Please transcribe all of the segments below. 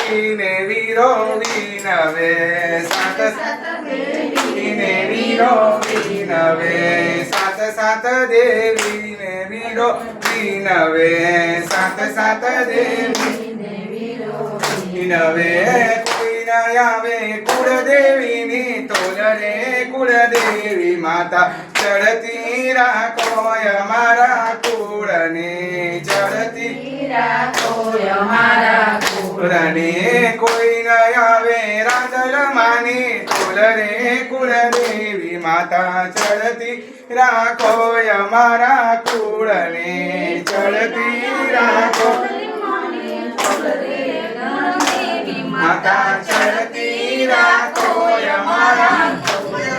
દેવીને વીરો વિનવે સાત સાત દેવીને વીરો વિનવે સાત સાત દેવીને વીરો વિનવે સાત સાત દેવી વિનવે કોઈ ન આવે કુળદેવીની તોલ રે કુળદેવી માતા ચડતી રાખો અમારા કુળને ચડતી કુળને કોઈ ન આવે રાંદલ માની કુલ રે કુળદેવી માતા ચડતી રાખો અમારા કુળને ચડતી રાખો માતા ચડતી રાખો અમારા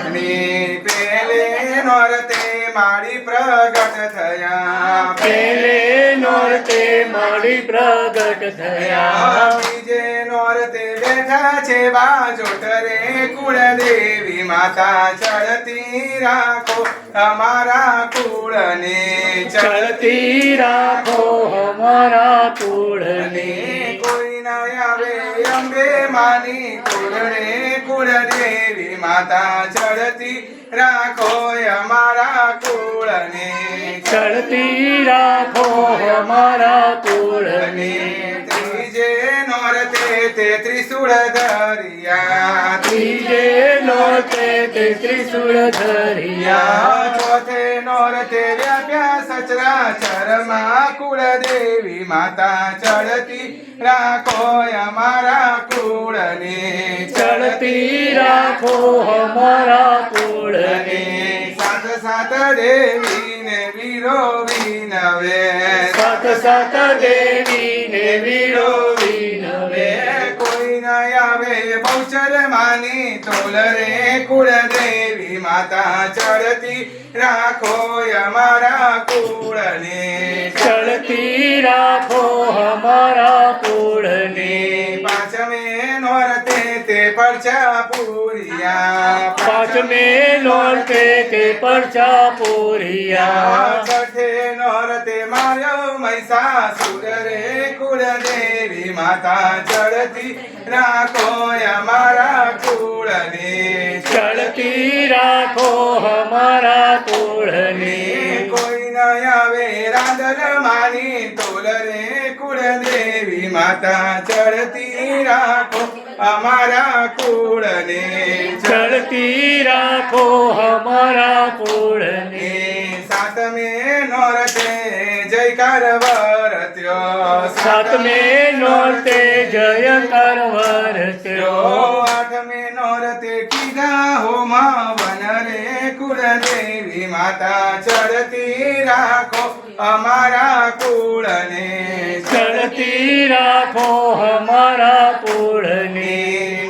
અને પેલે નોરતે મારી પ્રગટ થયા પેલે નોરતે મારી પ્રગટ થયા. નોરતે બેઠા છે બાજોટ રે કુળદેવી માતા ચડતી રાખો અમારા કુળને ચડતી રાખો અમારા કુળને કોઈ ના આવે અંબે માની કુળને કુળદેવી માતા ચડતી રાખો અમારા કુળને ચડતી રાખો અમારા કુળને તે ત્રિશુળ ધરિયા ત્રીજે નોરતે તે ત્રિશુળ ધરિયા ચોથે નોરતે વ્યાપ્યા સચરાચરમાં કુળદેવી માતા ચડતી રાખો અમારા કુળને. ચડતી રાખો અમારા કુળને. સાત સાત દેવીને વીરો વિનવે સાત સાત દેવીને બહુચર માની તોલ રે કુળદેવી માતા ચડતી રાખો અમારા કુળને. ચડતી રાખો અમારા કુળને. પાંચમે નોરતે તે પરચા પૂરિયા પાંચમે નોરતે તે પરચા પૂરિયા છઠે નોરતે માર્યો મહિષાસુર રે કુળદેવી માતા ચડતી રાખો અમારા કુળદેવી માતા ચડતી રાખો અમારા કુળને ચડતી રાખો અમારા કુળને. સાતમે નોરતે જયકાર વરત્યો. સાતમે નોરતે જય કરવરત્યો આઠમે નોરતે કીધા હોમા વનરે કુળદેવી માતા ચડતી રાખો અમારા કુળને ચડતી રાખો અમારા કુળને.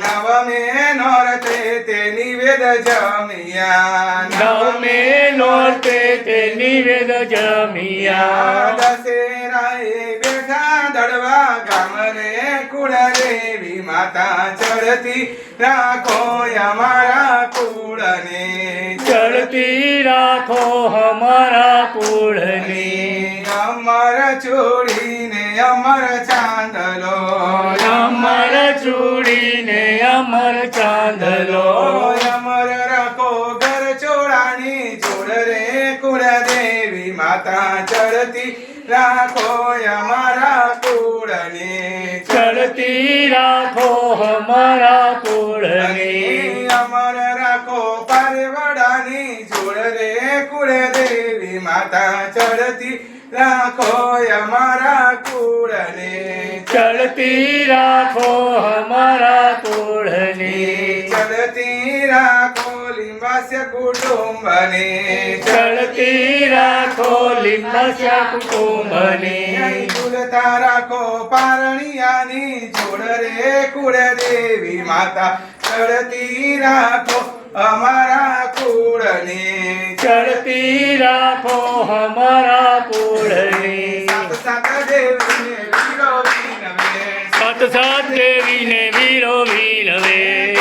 નવમે નોરતે તે નિવેદ જમિયા. નવમે નોરતે તે નિવેદ જમિયા. દશેરાએ બેઠા દડવા ગામ રે કુળદેવી માતા ચડતી રાખો અમારા કુળને. ચડતી રાખો અમારા કુળને. અમર ચોડીને અમર ચાંદલો. અમર ચૂડીને અમર ચાંદલો. અમર રાખો ઘર ચોડાની જોડ રે કુળદેવી માતા ચડતી રાખો અમારા કુળને. ચડતી રાખો અમારા કુળને અમર રાખો પારેવડાની જોડ રે કુળદેવી માતા ચડતી રાખો અમારા કુળને ચડતી રાખો અમારા કુળને ચડતી રાખો લિંબાસ્ય કુટુંબને. ચડતી રાખો લિંબાસ્યા કુટુંબને. ઝૂલતા રાખો પારણિયાની છોડ રે કુળદેવી માતા. ચડતી રાખો અમારા કુળને. ચડતી રાખો અમારા કુળને. સાત સાત દેવીને વીરો વીરવે સત સાત દેવીને વીરો વીરવે